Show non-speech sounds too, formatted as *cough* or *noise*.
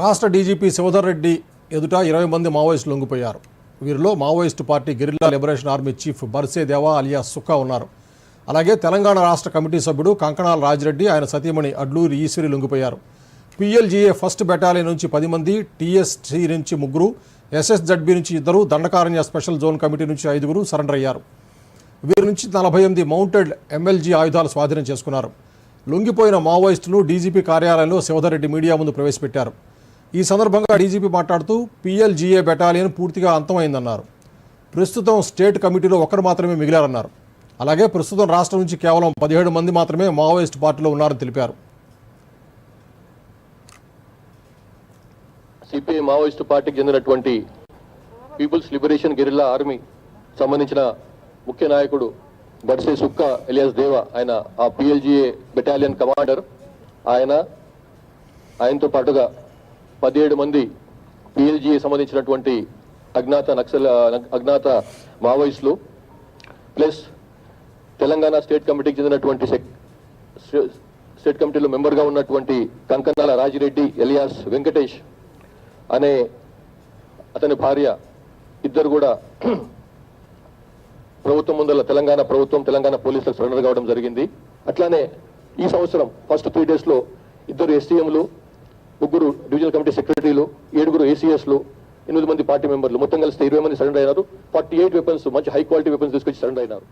రాష్ట్ర డీజీపీ శివధర్ రెడ్డి ఎదుట ఇరవై మంది మావోయిస్టులు లొంగిపోయారు. వీరిలో Maoist party guerrilla liberation army chief Barse Deva alias Sukka ఉన్నారు. అలాగే తెలంగాణ రాష్ట్ర కమిటీ సభ్యుడు కంకణాల రాజిరెడ్డి ఆయన సతీమణి అడ్లూరి ఈశ్వరి లొంగిపోయారు. పిఎల్జీఏ ఫస్ట్ బెటాలియన్ నుంచి పది మంది టీఎస్సీ నుంచి ముగ్గురు ఎస్ఎస్జడ్బీ నుంచి ఇద్దరు దండకారణ్య స్పెషల్ జోన్ కమిటీ నుంచి ఐదుగురు సరెండర్ అయ్యారు. వీరి నుంచి నలభై ఎనిమిది మౌంటెడ్ ఎమ్మెల్జీ ఆయుధాలు స్వాధీనం చేసుకున్నారు. లొంగిపోయిన మావోయిస్టులు డీజీపీ కార్యాలయంలో శివధర్ రెడ్డి మీడియా ముందు ప్రవేశపెట్టారు. ఈ సందర్భంగా డీజీపీ మాట్లాడుతూ పీఎల్జీఏ బెటాలియన్ పూర్తిగా అంతమైందన్నారు. ప్రస్తుతం స్టేట్ కమిటీలో ఒకరు మాత్రమే మిగిలారన్నారు. అలాగే ప్రస్తుతం రాష్ట్రం నుంచి కేవలం పదిహేడు మంది మాత్రమే మావోయిస్ట్ పార్టీలో ఉన్నారని తెలిపారు. సిపిఐ మావోయిస్టు పార్టీకి చెందినటువంటి పీపుల్స్ లిబరేషన్ గెరిల్లా ఆర్మీ సంబంధించిన ముఖ్య నాయకుడు బడ్సే సుక్క ఎలియాస్ దేవ ఆయన ఆ పిఎల్జీఏ బెటాలియన్ కమాండర్. ఆయన ఆయనతో పాటుగా పదిహేడు మంది పిఎల్జీ సంబంధించినటువంటి అజ్ఞాత నక్సల్ అజ్ఞాత మావోయిస్టులు ప్లస్ తెలంగాణ స్టేట్ కమిటీకి చెందినటువంటి స్టేట్ కమిటీలో మెంబర్గా ఉన్నటువంటి కంకన్నాల రాజిరెడ్డి ఎలియాస్ వెంకటేష్ అనే అతని భార్య ఇద్దరు కూడా *clears throat* ప్రభుత్వం ముందల తెలంగాణ ప్రభుత్వం తెలంగాణ పోలీసులకు సరెండర్ కావడం జరిగింది. అట్లానే ఈ సంవత్సరం ఫస్ట్ త్రీ డేస్లో ఇద్దరు ఎస్టీఎంలు ముగ్గురు డివిజనల్ కమిటీ సెక్రటరీలు ఏడుగురు ఏసీఎస్లు ఎనిమిది మంది పార్టీ మెంబర్లు. మొత్తం కలిసి ఇరవై మంది సరెండర్ అయినారు. ఫార్టీ ఎయిట్ వెపన్స్ మంచి హై క్వాలిటీ వెపన్స్ తీసుకొచ్చి సరెండర్ అయినారు.